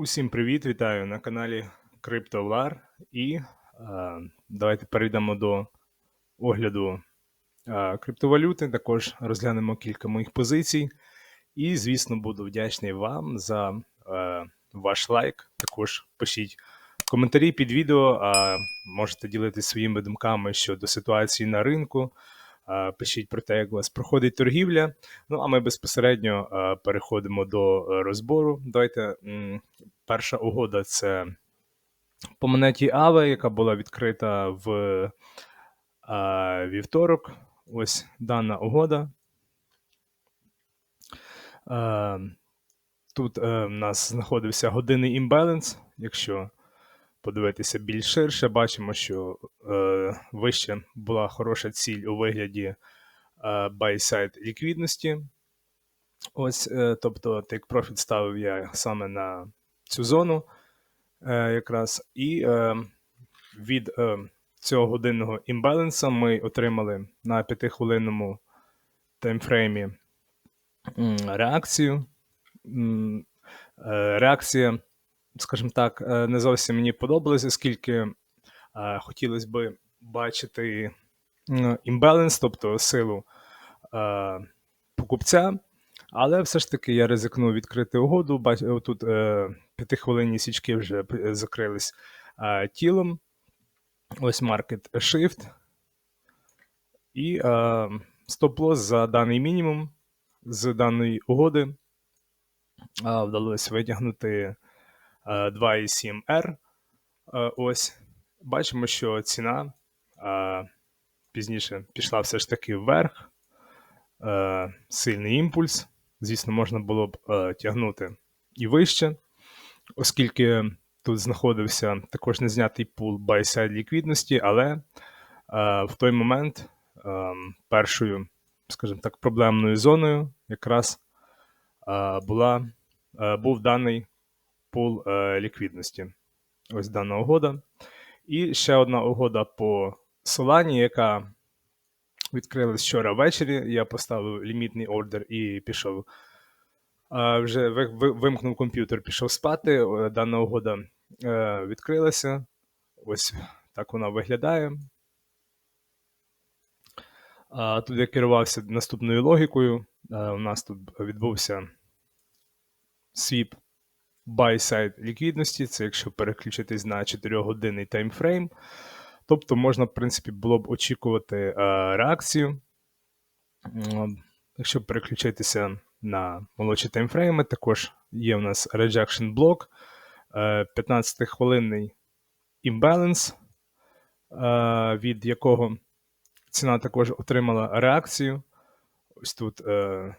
Усім привіт, вітаю на каналі CryptoVar. І е, давайте перейдемо до огляду е, криптовалюти. Також розглянемо кілька моїх позицій. І, звісно, буду вдячний вам за е, ваш лайк. Також пишіть коментарі під відео, а можете ділитися своїми думками щодо ситуації на ринку. Пишіть про те, як у вас проходить торгівля. Ну а ми безпосередньо переходимо до е, розбору. Давайте перша угода це по монеті Аве, яка була відкрита в вівторок. Ось дана угода. Тут е, в нас знаходився годинний імбаланс. Якщо подивитися більш ширше, бачимо, що е, вище була хороша ціль у вигляді е, buy-side ліквідності. Ось, е, тобто, take profit ставив я саме на цю зону е, якраз. І е, від е, цього годинного імбаланса ми отримали на 5-хвилинному таймфреймі реакцію. Е, Реакція, скажімо так, е, не зовсім мені подобалася, оскільки е, хотілося б бачити м, імбаланс, тобто силу е, покупця. Але все ж таки я ризикнув відкрити угоду. Бач, тут п'ятихвилинні січки вже закрились тілом. Ось Market Shift. І стоп-лосс за даний мінімум з даної угоди вдалося витягнути 2,7R. Е, ось бачимо, що ціна е, пізніше пішла все ж таки вверх. Е, сильний імпульс. Звісно, можна було б е, тягнути і вище, оскільки тут знаходився також незнятий пул buy-side ліквідності, але е, в той момент е, першою, скажімо так, проблемною зоною якраз е, була, е, був даний пул е, ліквідності. Ось дана угода. І ще одна угода по Solana, яка відкрилась вчора ввечері. Я поставив лімітний ордер і пішов. А, вже ви- ви- вимкнув комп'ютер, пішов спати. Е, Дана угода е, відкрилася. Ось так вона виглядає. Тут я керувався наступною логікою. Е, у нас тут відбувся свіп buy-side ліквідності. Це якщо переключитись на 4-годинний таймфрейм. Тобто можна, в принципі, було б очікувати е, реакцію. Якщо переключитися на молодші таймфрейми, також є у нас rejection блок, 15-хвилинний імбаланс, від якого ціна також отримала реакцію. Ось тут е,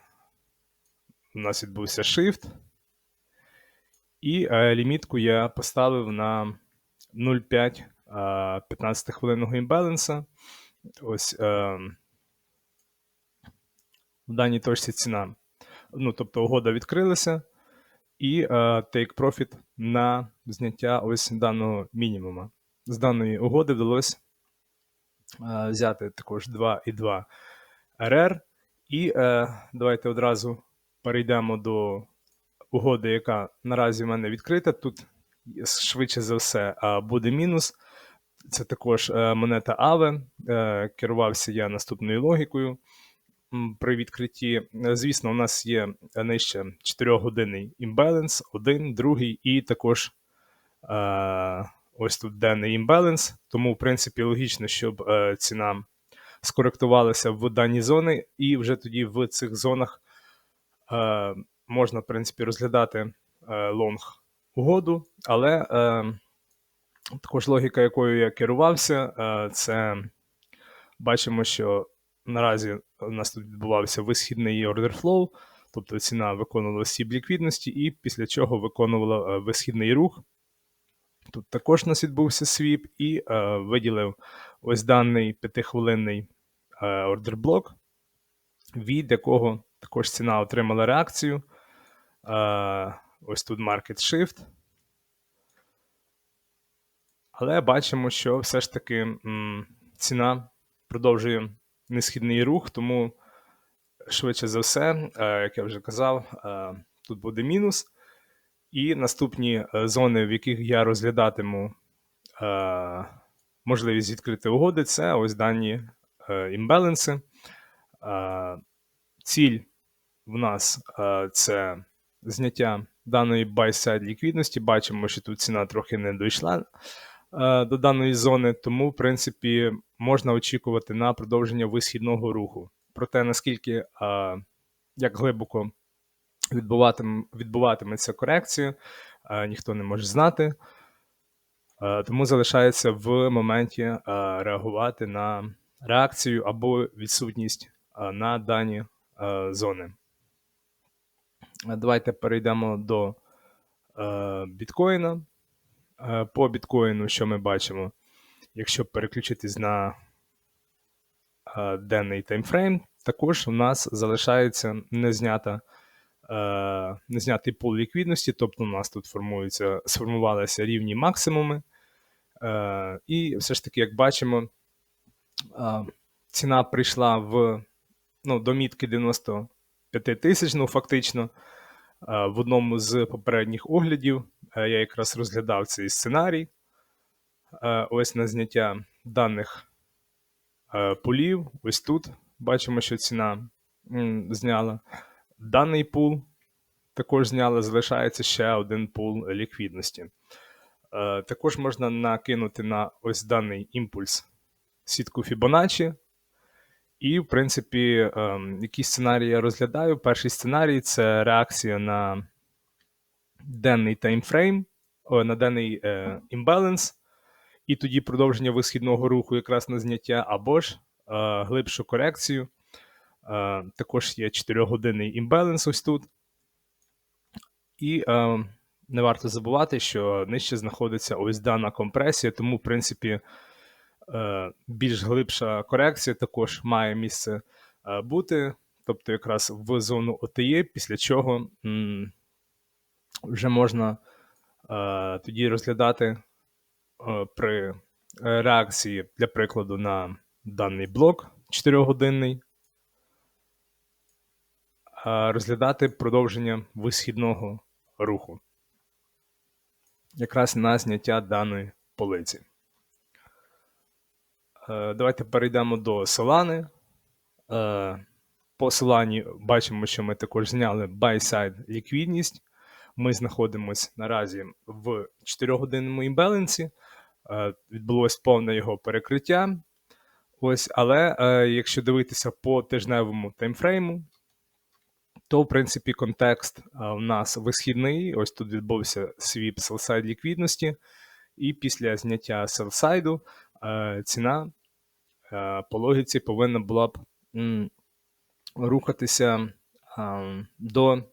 у нас відбувся shift. І е, лімітку я поставив на 0,5 е, 15-хвилинного імбаланса. Ось е, в даній точці ціна. Ну, тобто угода відкрилася, і е, take profit на зняття ось даного мінімума. З даної угоди вдалося е, взяти також 2,2 RR. І е, давайте одразу перейдемо до угоди, яка наразі в мене відкрита. Тут швидше за все буде мінус. Це також е, монета Aave. Е, Керувався я наступною логікою при відкритті. Е, Звісно, у нас є нижче 4-годинний імбаланс, один, другий, і також ось тут денний імбаланс. Тому, в принципі, логічно, щоб ціна скоректувалася в дані зони, і вже тоді в цих зонах можна, в принципі, розглядати е, лонг угоду, але е, також логіка, якою я керувався, е, це бачимо, що наразі у нас тут відбувався висхідний flow, тобто ціна виконувала сіб ліквідності, і після чого виконувала висхідний рух. Тут також у нас відбувся свіп і е, виділив ось даний п'ятихвилинний е, ордер блок, від якого також ціна отримала реакцію. Ось тут Market Shift. Але бачимо, що все ж таки ціна продовжує несхідний рух, тому швидше за все, е, як я вже казав, е, тут буде мінус. І наступні е, зони, в яких я розглядатиму можливість відкрити угоди, це ось дані імбаланси. Е, ціль в нас це зняття даної buy-side ліквідності. Бачимо, що тут ціна трохи не дійшла е, до даної зони, тому, в принципі, можна очікувати на продовження висхідного руху. Проте, наскільки е, як глибоко відбуватиме, відбуватиметься корекція, е, ніхто не може знати. Тому залишається в моменті реагувати на реакцію або відсутність на дані зони. Давайте перейдемо до е, біткоїна. Е, По біткоїну, що ми бачимо, якщо переключитись на е, денний таймфрейм, також у нас залишається незнята, е, незнятий пул ліквідності, тобто у нас тут формуються, сформувалися рівні максимуми. Е, І все ж таки, як бачимо, е, ціна прийшла в, ну, до мітки 95 тисяч, ну фактично. Е, В одному з попередніх оглядів е, я якраз розглядав цей сценарій. Е, Ось на зняття даних полів. Ось тут бачимо, що ціна зняла. Даний пул також зняла, залишається ще один пул ліквідності. Також можна накинути на ось даний імпульс сітку Fibonacci. І, в принципі, ем, які сценарії я розглядаю. Перший сценарій це реакція на денний таймфрейм, на денний е, імбаланс, і тоді продовження висхідного руху якраз на зняття, або ж е, глибшу корекцію. Е, також є 4-годинний імбаланс ось тут. І не варто забувати, що нижче знаходиться ось дана компресія, тому, в принципі, більш глибша корекція також має місце е, бути, тобто якраз в зону ОТЄ, після чого вже можна е, тоді розглядати е, при е, реакції, для прикладу, на даний блок 4-годинний, е, розглядати продовження висхідного руху, якраз на зняття даної полиці. Е, Давайте перейдемо до Solana. Е, По Solana бачимо, що ми також зняли buy-side ліквідність. Ми знаходимося наразі в 4-годинному імбалансі. Е, Відбулось повне його перекриття. Ось, але якщо дивитися по тижневому таймфрейму, то, в принципі, контекст у нас висхідний. Ось тут відбувся свіп селсайд ліквідності, і після зняття селсайду ціна по логіці повинна була б рухатися е, до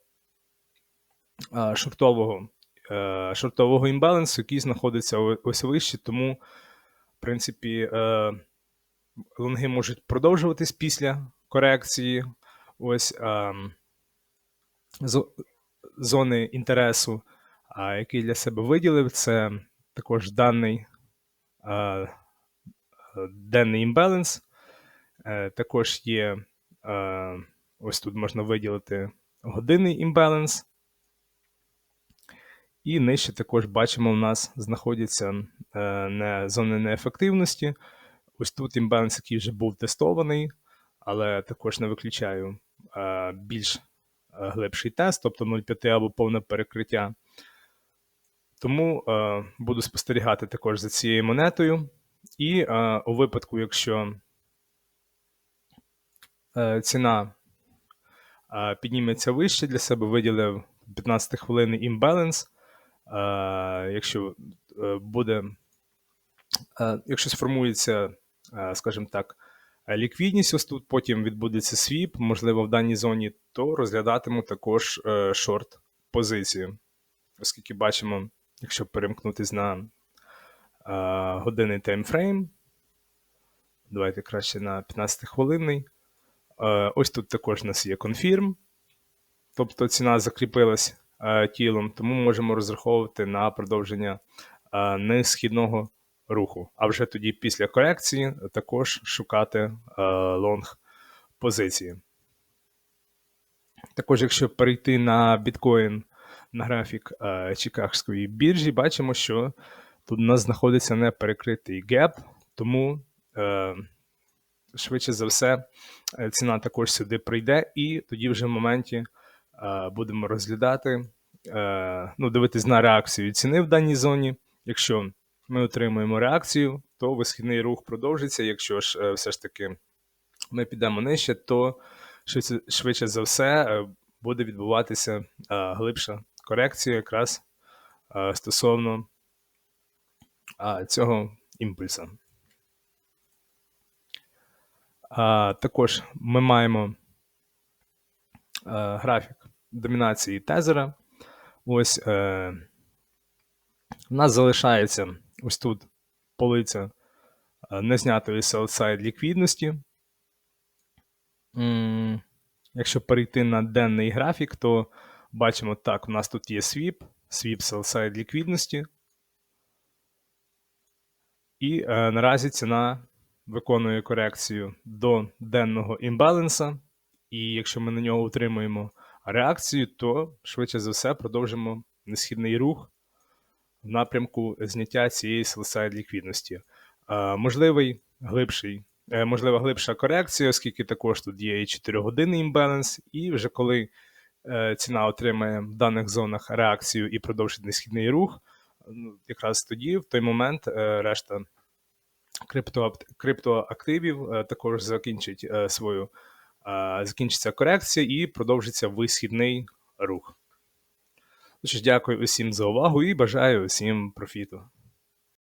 е, шортового, е, шортового імбалансу, який знаходиться ось вище, тому, в принципі, е, лонги можуть продовжуватись після корекції. Ось зони інтересу, який для себе виділив, це також даний е, е, денний імбаланс. Е, Також є е, ось тут можна виділити годинний імбаланс. І нижче також бачимо, у нас знаходяться е, не, зони неефективності. Ось тут імбаланс, який вже був тестований, але також не виключаю більш глибший тест, тобто 0,5 або повне перекриття. Тому буду спостерігати також за цією монетою. І е, у випадку, якщо е, ціна е, підніметься вище, для себе виділив 15 хвилинний імбаланс. Е, якщо е, буде, е, якщо сформується, е, скажімо так, ліквідність, ось тут потім відбудеться свіп, можливо, в даній зоні, то розглядатиму також е, шорт позицію, оскільки бачимо, якщо перемкнутись на годинний таймфрейм, давайте краще на 15 хвилинний. Е, Ось тут також у нас є конфірм, тобто ціна закріпилась тілом, тому можемо розраховувати на продовження несхідного руху. А вже тоді після корекції також шукати лонг позиції. Також, якщо перейти на біткоін на графік Чикагської біржі, бачимо, що тут у нас знаходиться неперекритий геп, тому е, швидше за все е, ціна також сюди прийде, і тоді вже в моменті е, будемо розглядати, е, ну, дивитись на реакцію ціни в даній зоні. Якщо ми отримуємо реакцію, то висхідний рух продовжиться. Якщо ж е, все ж таки ми підемо нижче, то швидше, швидше за все е, буде відбуватися е, глибша корекція якраз е, стосовно цього імпульса. Також ми маємо графік домінації тезера. Ось е, у нас залишається ось тут полиця е, незнятої sell-side ліквідності. Якщо перейти на денний графік, то бачимо так, у нас тут є свіп, свіп sell-side ліквідності. І е, наразі ціна виконує корекцію до денного імбаланса. І якщо ми на нього утримуємо реакцію, то швидше за все продовжимо несхідний рух в напрямку зняття цієї sell-side ліквідності. Е, можливий глибший, е, можлива глибша корекція, оскільки також тут є і 4-годинний імбаланс, і вже коли е, ціна отримає в даних зонах реакцію і продовжить несхідний рух, ну, якраз тоді, в той момент, е, решта криптоактивів е, також закінчить е, свою е, закінчиться корекція і продовжиться висхідний рух. Ну дякую усім за увагу і бажаю усім профіту.